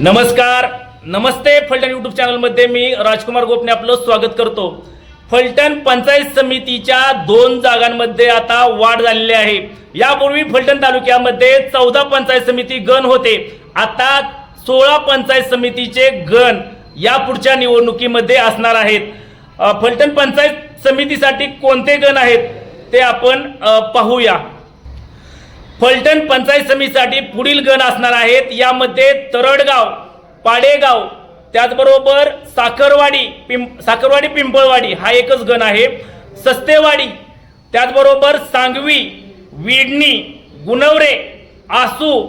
नमस्कार नमस्ते फलटण यूट्यूब चॅनलमध्ये मी राजकुमार गोपने आपलं स्वागत करतो. फलटण पंचायत समितीच्या दोन जागांमध्ये आता वाढ झालेली आहे. यापूर्वी फलटण तालुक्यामध्ये चौदा पंचायत समिती गण होते. आता सोळा पंचायत समितीचे गण या पुढच्या निवडणुकीमध्ये असणार आहेत. फलटण पंचायत समितीसाठी कोणते गण आहेत ते आपण पाहूया. फलटण पंचायत समितीसाठी पुढील गण असणार आहेत. यामध्ये तरडगाव पाडेगाव त्याचबरोबर साखरवाडी पिं साखरवाडी पिंपळवाडी हा एकच गण आहे. सस्तेवाडी त्याचबरोबर सांगवी विडणी गुणवरे आसू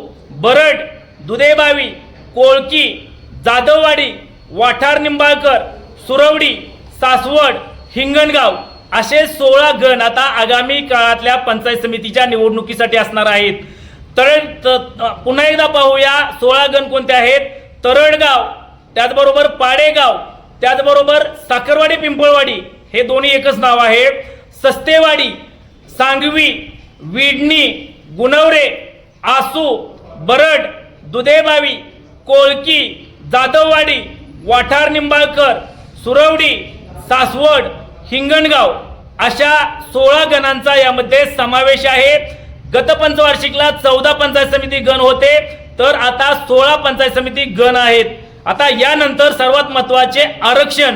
बरड दुधेबावी कोळकी जाधववाडी वाठार निंबाळकर सुरवडी सासवड हिंगणगाव असे सोळा गण आता आगामी काळातल्या पंचायत समितीच्या निवडणुकीसाठी असणार आहेत. तर पुन्हा एकदा पाहूया सोळा गण कोणते आहेत? तरडगाव त्याचबरोबर पाडेगाव त्याचबरोबर साखरवाडी पिंपळवाडी हे दोन्ही एकच नाव आहे सस्तेवाडी सांगवी विडणी गुणवरे आसू बरड दुधेबावी कोळकी जाधववाडी वाठार निंबाळकर सुरवडी सासवड हिंगणगाव. अशा सोळा गणांचा यामध्ये समावेश आहे. गत पंचवार्षिकला चौदा पंचायत समिती गण होते. तर आता सोळा पंचायत समिती गण आहेत. आता यानंतर सर्वात महत्त्वाचे आरक्षण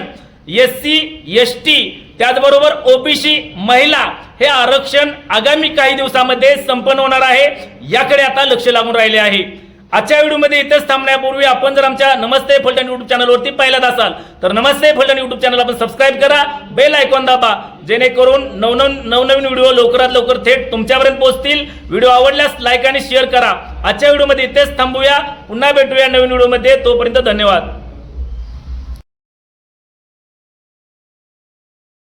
एस सी एस टी त्याचबरोबर ओबीसी महिला हे आरक्षण आगामी काही दिवसामध्ये संपन्न होणार आहे. याकडे आता लक्ष लागून राहिले आहे. आजच्या व्हिडिओमध्ये इथेच थांबण्यापूर्वी आपण जर आमच्या नमस्ते फलटण युट्यूब चॅनलवरती पहिल्यांदा असाल तर नमस्ते फलटण युट्यूब चॅनल आपण सबस्क्राईब करा बेल आयकॉन दाबा जेणेकरून नवनव नवनवीन व्हिडिओ लवकरात लवकर थेट तुमच्यापर्यंत पोहोचतील. व्हिडिओ आवडल्यास लाईक आणि शेअर करा. आजच्या व्हिडिओमध्ये इथेच थांबूया. पुन्हा भेटूया नवीन व्हिडिओमध्ये. तोपर्यंत धन्यवाद.